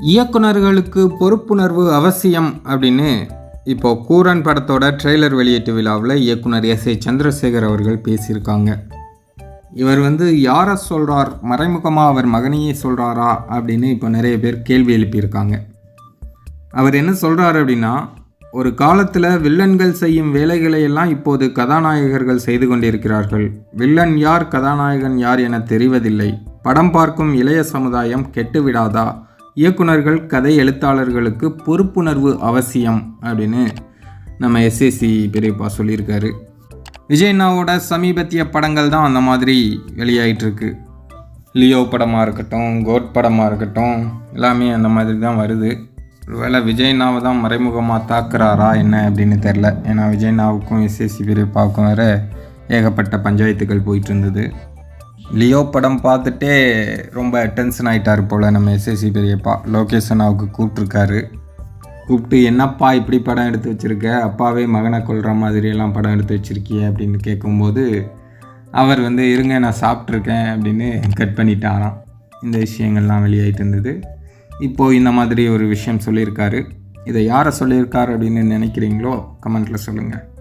இயக்குனர்களுக்கு பொறுப்புணர்வு அவசியம் அப்படின்னு இப்போ கூரன் படத்தோட ட்ரெய்லர் வெளியீட்டு விழாவில் இயக்குனர் எஸ் ஏ சந்திரசேகர் அவர்கள் பேசியிருக்காங்க. இவர் வந்து யாரை சொல்கிறார் மறைமுகமாக அவர் மகனையே சொல்கிறாரா அப்படின்னு இப்போ நிறைய பேர் கேள்வி எழுப்பியிருக்காங்க. அவர் என்ன சொல்கிறார் அப்படின்னா ஒரு காலத்தில் வில்லன்கள் செய்யும் வேலைகளை எல்லாம் இப்போது கதாநாயகர்கள் செய்து கொண்டிருக்கிறார்கள். வில்லன் யார் கதாநாயகன் யார் என தெரிவதில்லை. படம் பார்க்கும் இளைய சமுதாயம் கெட்டுவிடாதா? இயக்குனர்கள் கதை எழுத்தாளர்களுக்கு பொறுப்புணர்வு அவசியம் அப்படின்னு நம்ம எஸ்எஸ்சி பெரியப்பா சொல்லியிருக்காரு. விஜய்னாவோட சமீபத்திய படங்கள் தான் அந்த மாதிரி வெளியாகிட்டுருக்கு லியோ படமாக இருக்கட்டும் கோட் படமாக இருக்கட்டும் எல்லாமே அந்த மாதிரி தான் வருது. ஒருவேளை விஜய்னாவை தான் மறைமுகமாக தாக்குறாரா என்ன அப்படின்னு தெரில ஏன்னா விஜய்னாவுக்கும் எஸ்எஸ்சி பெரியப்பாவுக்கும் வேறு ஏகப்பட்ட பஞ்சாயத்துகள் போயிட்டு இருந்தது. லியோ படம் பார்த்துட்டே ரொம்ப டென்ஷன் ஆகிட்டார் போல் நம்ம எஸ்எஸ்சி பெரியப்பா. லோகேஷ் அண்ணாவுக்கு கூப்பிட்ருக்காரு கூப்பிட்டு என்னப்பா இப்படி படம் எடுத்து வச்சுருக்க? அப்பாவே மகனை கொள்கிற மாதிரியெல்லாம் படம் எடுத்து வச்சுருக்கிய? அப்படின்னு கேட்கும்போது அவர் வந்து இருங்க நான் சாப்பிட்ருக்கேன் அப்படின்னு கட் பண்ணிட்டாராம். இந்த விஷயங்கள்லாம் வெளியாகிட்டு இருந்தது. இப்போது இந்த மாதிரி ஒரு விஷயம் சொல்லியிருக்காரு. இதை யாரை சொல்லியிருக்காரு அப்படின்னு நினைக்கிறீங்களோ கமெண்ட்டில் சொல்லுங்கள்